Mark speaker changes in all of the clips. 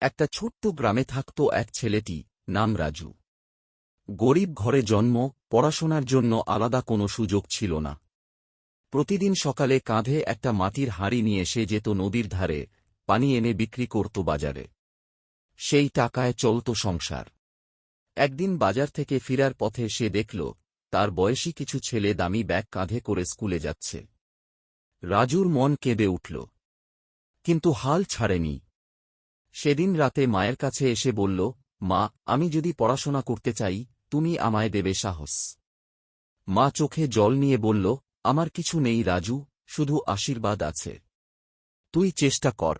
Speaker 1: একটা ছোট্ট গ্রামে থাকত এক ছেলেটি, নাম রাজু। গরিব ঘরে জন্ম, পড়াশোনার জন্য আলাদা কোনো সুযোগ ছিল না। প্রতিদিন সকালে কাঁধে একটা মাটির হাঁড়ি নিয়ে সে যেত নদীর ধারে, পানি এনে বিক্রি করত বাজারে। সেই টাকায় চলত সংসার। একদিন বাজার থেকে ফিরার পথে সে দেখল, তার বয়সী কিছু ছেলে দামি ব্যাগ কাঁধে করে স্কুলে যাচ্ছে। রাজুর মন কেঁদে উঠল। কিন্তু হাল ছাড়েনি। সেদিন রাতে মায়ের কাছে এসে বলল, মা, আমি যদি পড়াশোনা করতে চাই, তুমি আমায় দেবে সাহস মা চোখে জল নিয়ে বলল, আমার কিছু নেই রাজু, শুধু আশীর্বাদ আছে। তুই চেষ্টা কর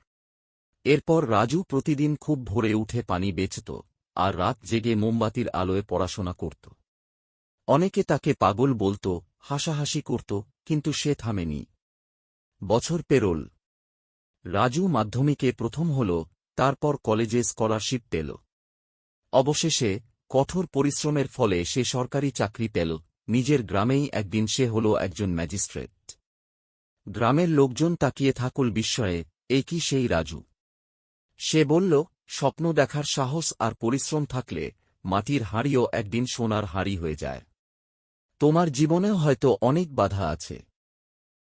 Speaker 1: এরপর রাজু প্রতিদিন খুব ভোরে উঠে পানি বেচত আর রাত জেগে মোমবাতির আলোয় পড়াশোনা করত। অনেকে তাকে পাগল বলত, হাসাহাসি করত, কিন্তু সে থামেনি। বছর পেরোল। রাজু মাধ্যমিকে প্রথম হল তারপর কলেজে স্কলারশিপ পেল। অবশেষে, কঠোর পরিশ্রমের ফলে সে সরকারি চাকরি পেল। নিজের গ্রামেই একদিন সে হল একজন ম্যাজিস্ট্রেট। গ্রামের লোকজন তাকিয়ে থাকুল বিস্ময়ে এই কি সেই রাজু? সে বলল, স্বপ্ন দেখার সাহস আর পরিশ্রম থাকলে মাটির হাঁড়িও একদিন সোনার হাঁড়ি হয়ে যায়। তোমার জীবনেও হয়তো অনেক বাধা আছে।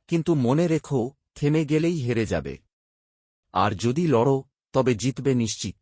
Speaker 1: কিন্তু মনে রেখো, থেমে গেলেই হেরে যাবে। আর যদি লড়ো তবে জিতবে নিশ্চিত